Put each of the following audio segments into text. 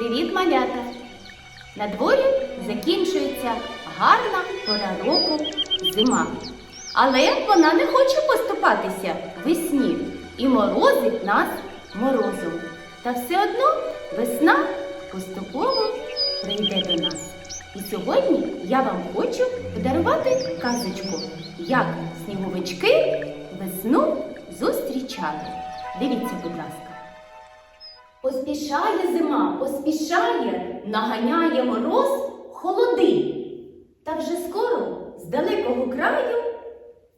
Привіт, малята! На дворі закінчується гарна пора року зима. Але вона не хоче поступатися весні і морозить нас морозом. Та все одно весна поступово прийде до нас. І сьогодні я вам хочу подарувати казочку, як сніговички весну зустрічали. Дивіться, будь ласка. Поспішає зима, поспішає, наганяє мороз холоди. Та вже скоро з далекого краю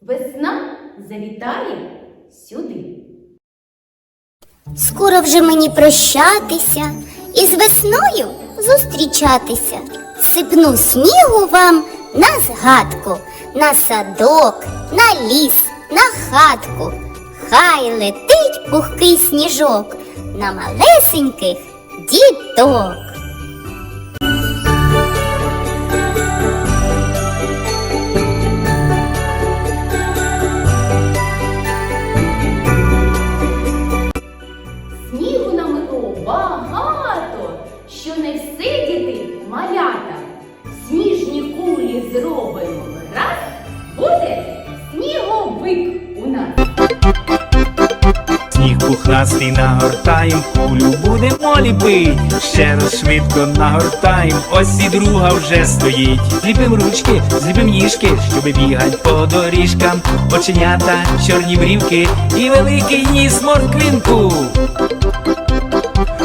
весна завітає сюди. Скоро вже мені прощатися і з весною зустрічатися. Сипну снігу вам на згадку, на садок, на ліс, на хатку. Хай летить пухкий сніжок на малесеньких діток. Снігу намило багато, що не всидіти малята. Сніжні кулі зробимо раз, буде сніговик у нас. Пухнастий нагортаєм, кулю будемо ліпить. Ще раз швидко нагортаєм, ось і друга вже стоїть. Зліпим ручки, зліпим ніжки, щоби бігать по доріжкам, оченята, чорні брівки і великий ніс морквинку.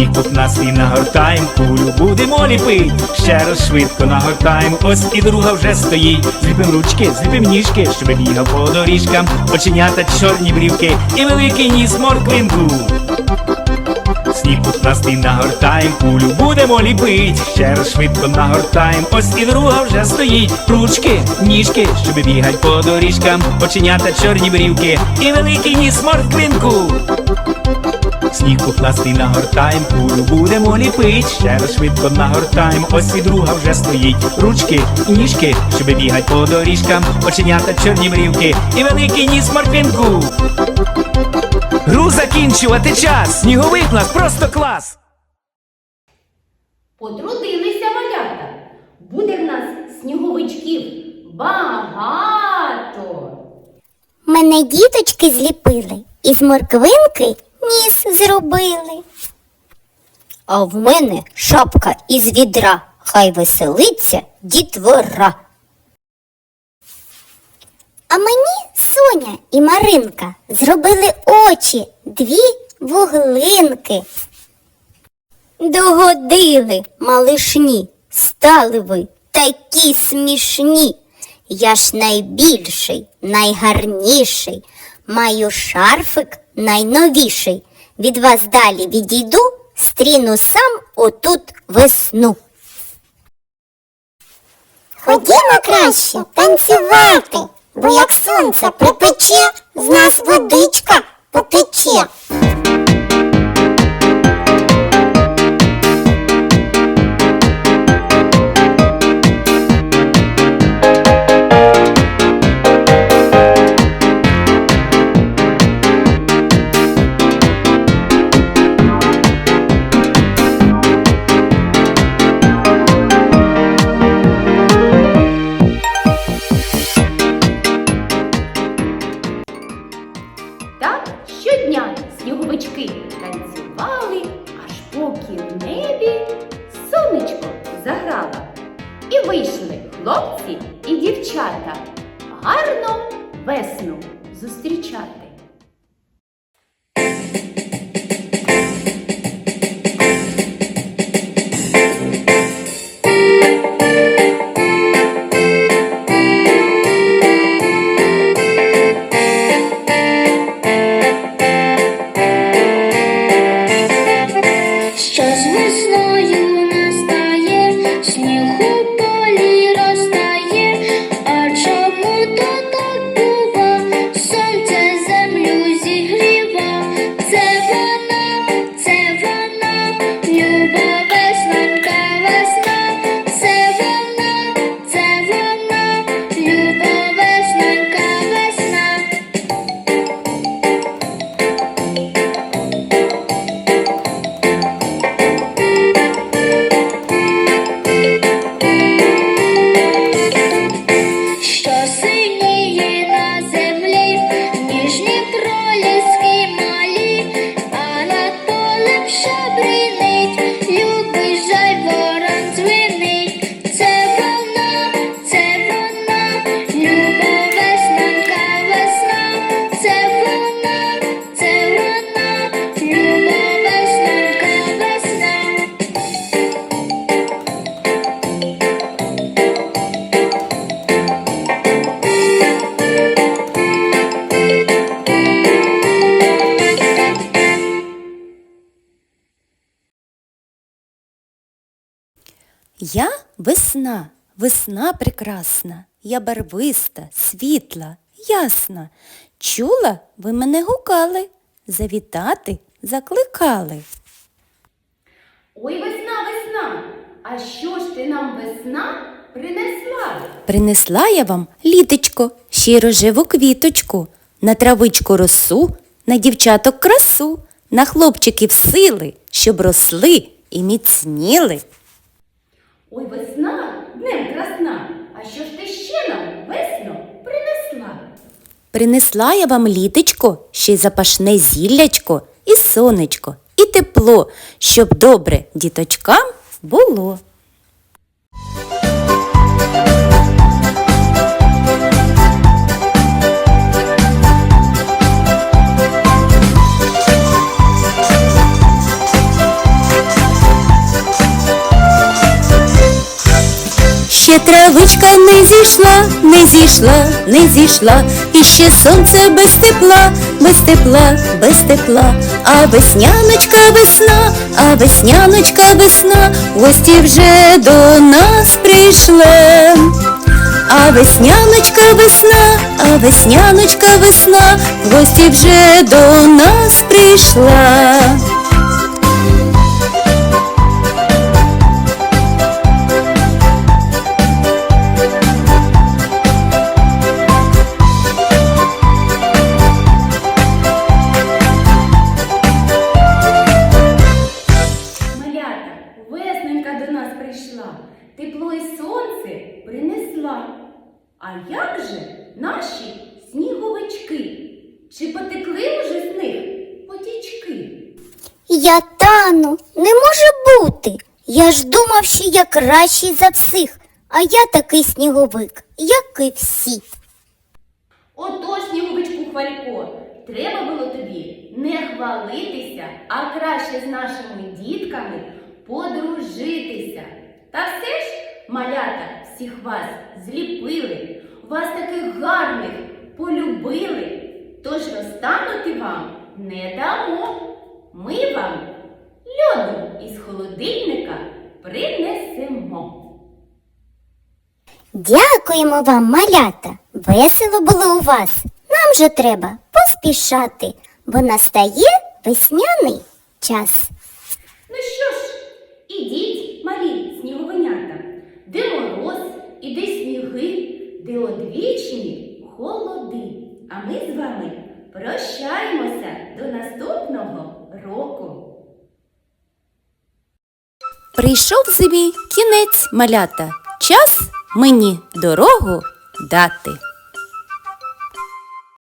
Сніг і нагортаєм, кулю будемо ліпить. Ще раз швидко нагортаєм, ось і друга вже стоїть. Зліпим ручки, зліпим ніжки, щоб бігав по доріжкам, оченята, чорні брівки і великий ніс морквинку. Сніг пухнастий нагортаєм, кулю будемо ліпить. Ще раз швидко нагортаєм, ось і друга вже стоїть. Ручки, ніжки, щоб бігать по доріжкам, оченята, чорні брівки і великий ніс морквинку. Сніг пухнастий нагортаєм, кулю будемо ліпить. Ще раз швидко нагортаєм, ось і друга вже стоїть. Ручки, ніжки, щоб бігать по доріжкам, оченята, чорні брівки і великий ніс морквинку. Закінчувати час! Сніговик нас просто клас! Потрудилися малята. Буде в нас сніговичків багато. Мене діточки зліпили, із морквинки ніс зробили. А в мене шапка із відра, хай веселиться дітвора. А мені Соня і Маринка зробили очі, дві вуглинки. Догодили, малишні, стали ви такі смішні. Я ж найбільший, найгарніший, маю шарфик найновіший. Від вас далі відійду, стріну сам отут весну. Ходімо краще танцювати, бо як сонце припече, з нас водичка потече. Вийшли хлопці і дівчата гарно весну зустрічати. Весна, весна прекрасна, я барвиста, світла, ясна. Чула, ви мене гукали, завітати закликали. Ой, весна, весна! А що ж ти нам весна принесла? Принесла я вам літочко, ще рожеву квіточку, на травичку росу, на дівчаток красу, на хлопчиків сили, щоб росли і міцніли. Ой, весна, днем красна. А що ж ти ще нам весно принесла? Принесла я вам літечко, ще й запашне зіллячко, і сонечко, і тепло, щоб добре діточкам було. Ще травичка не зійшла, не зійшла, не зійшла, і ще сонце без тепла, без тепла, без тепла, а весняночка весна, а весняночка весна, гості вже до нас прийшла. А весняночка весна, а весняночка весна, гості вже до нас прийшла. Я тану, не може бути. Я ж думав, що я кращий за всіх, а я такий сніговик, як і всі. Ото сніговичку Хвалько, треба було тобі не хвалитися, а краще з нашими дітками подружитися. Та все ж, малята, всіх вас зліпили, вас таких гарних полюбили, тож розтанути вам не дамо. Ми вам льоду із холодильника принесемо. Дякуємо вам, малята. Весело було у вас. Нам же треба поспішати, бо настає весняний час. Ну що ж, ідіть, малі сніговинята, де мороз і де сніги, де одвічні холоди. А ми з вами прощаємося до наступного року. Прийшов зимі кінець малята, час мені дорогу дати.